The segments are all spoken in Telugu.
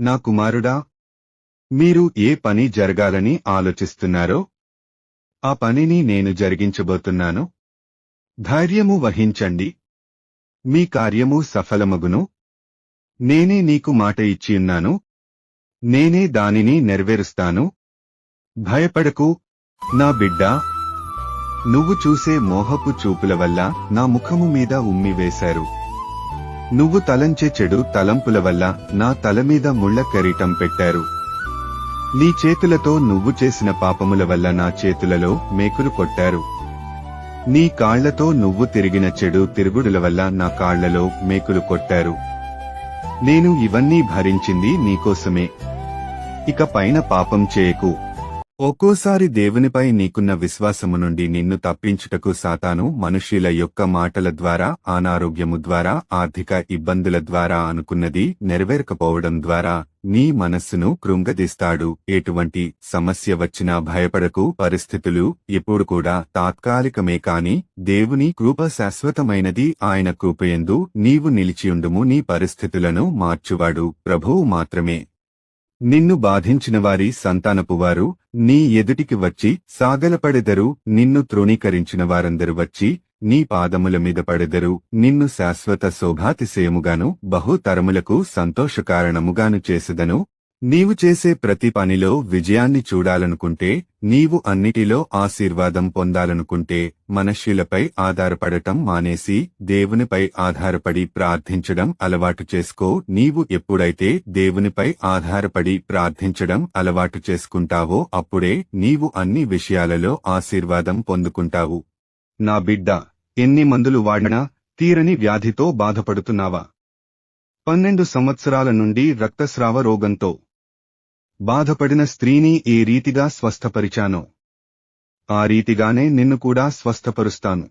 నా కుమారుడా మీరు ఏ పని జరగాలని ఆలోచిస్తున్నారో ఆ పనిని నేను జరిగించబోతున్నాను. ధైర్యము వహించండి. మీ కార్యము సఫలమగును. నేనే నీకు మాట ఇచ్చియున్నాను. నేనే దానిని నెరవేరుస్తాను. భయపడకు నా బిడ్డ. నువ్వు చూసే మోహపు చూపుల వల్ల నా ముఖము మీద ఉమ్మి వేశారు. నువ్వు తలంచే చెడు తలంపుల వల్ల నా తల మీద ముళ్ళ కెరీటం పెట్టారు. నీ చేతులతో నువ్వు చేసిన పాపముల వల్ల నా చేతులలో మేకులు కొట్టారు. నీ కాళ్ళతో నువ్వు తిరిగిన చెడు తిరుగుడుల వల్ల నా కాళ్ళలో మేకులు కొట్టారు. నేను ఇవన్నీ భరించింది నీకోసమే. ఇక పైన పాపం చేయకు. ఒక్కోసారి దేవునిపై నీకున్న విశ్వాసము నుండి నిన్ను తప్పించుటకు సాతాను మనుష్యుల యొక్క మాటల ద్వారా అనారోగ్యము ద్వారా ఆర్థిక ఇబ్బందుల ద్వారా అనుకున్నది నెరవేరకపోవడం ద్వారా నీ మనస్సును కృంగదీస్తాడు. ఎటువంటి సమస్య వచ్చినా భయపడకు పరిస్థితులు ఇప్పుడు కూడా తాత్కాలికమే కాని దేవుని కృప శాశ్వతమైనది ఆయన కృపయందు నీవు నిలిచియుండుము నీ పరిస్థితులను మార్చువాడు. ప్రభువు మాత్రమే. నిన్ను బాధించిన వారి సంతానపువారు నీ ఎదుటికి వచ్చి సాగలపడెదరు నిన్ను తృణీకరించిన వారందరు వచ్చి నీ పాదముల మీద పడెదరు నిన్ను శాశ్వత శోభాతిశయముగాను బహుతరములకు సంతోషకారణముగాను చేసెదను. నీవు చేసే ప్రతి పనిలో విజయాన్ని చూడాలనుకుంటే నీవు అన్నిటిలో ఆశీర్వాదం పొందాలనుకుంటే మనుష్యులపై ఆధారపడటం మానేసి దేవునిపై ఆధారపడి ప్రార్థించడం అలవాటు చేసుకో. నీవు ఎప్పుడైతే దేవునిపై ఆధారపడి ప్రార్థించడం అలవాటు చేసుకుంటావో అప్పుడే నీవు అన్ని విషయాలలో ఆశీర్వాదం పొందుకుంటావు. నా బిడ్డ ఎన్ని మందులు వాడినా తీరని వ్యాధితో బాధపడుతున్నావా? పన్నెండు సంవత్సరాల నుండి రక్తస్రావ రోగంతో బాధపడిన స్త్రీని ఏ రీతిగా స్వస్థపరిచానో. ఆ రీతిగానే నిన్ను కూడా స్వస్థపరుస్తాను.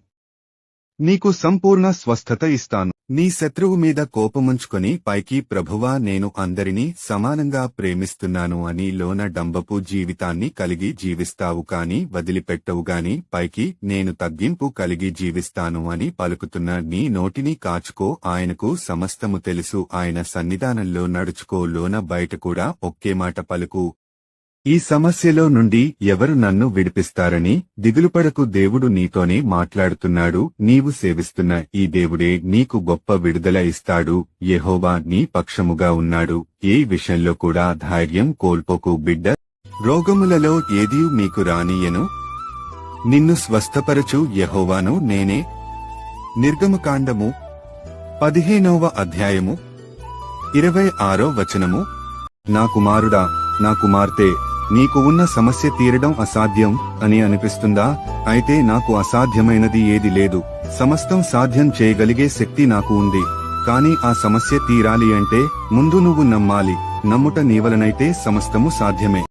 నీకు సంపూర్ణ స్వస్థత ఇస్తాను. నీ శత్రువు మీద కోపముంచుకొని పైకి ప్రభువా నేను అందరినీ సమానంగా ప్రేమిస్తున్నాను అని లోన డంబపు జీవితాన్ని కలిగి జీవిస్తావు కాని వదిలిపెట్టవుగాని పైకి నేను తగ్గింపు కలిగి జీవిస్తాను అని పలుకుతున్న నీ నోటిని కాచుకో ఆయనకు సమస్తము తెలుసు ఆయన సన్నిధానంలో నడుచుకో లోన బయట కూడా ఒకే మాట పలుకు. ఈ సమస్యలో నుండి ఎవరు నన్ను విడిపిస్తారని? దిగులుపడకు దేవుడు నీతోనే మాట్లాడుతున్నాడు నీవు సేవిస్తున్న ఈ దేవుడే నీకు గొప్ప విడుదల ఇస్తాడు యెహోవా నీ పక్షముగా ఉన్నాడు ఏ విషయంలో కూడా ధైర్యం కోల్పోకు బిడ్డ. రోగములలో ఏదీ మీకు రానియను నిన్ను స్వస్థపరచు యహోవాను నేనే. నిర్గమకాండము పదిహేనవ అధ్యాయము ఇరవై ఆరో వచనము. నా కుమారుడా నా కుమార్తె నీకు ఉన్న సమస్య తీరడం అసాధ్యం అని అనిపిస్తుందా? అయితే నాకు అసాధ్యమైనది ఏది లేదు. సమస్తం సాధ్యం చేయగలిగే శక్తి నాకు ఉంది. కానీ ఆ సమస్య తీరాలి అంటే ముందు నువ్వు నమ్మాలి. నమ్ముట నీవలనైతే సమస్తము సాధ్యమే.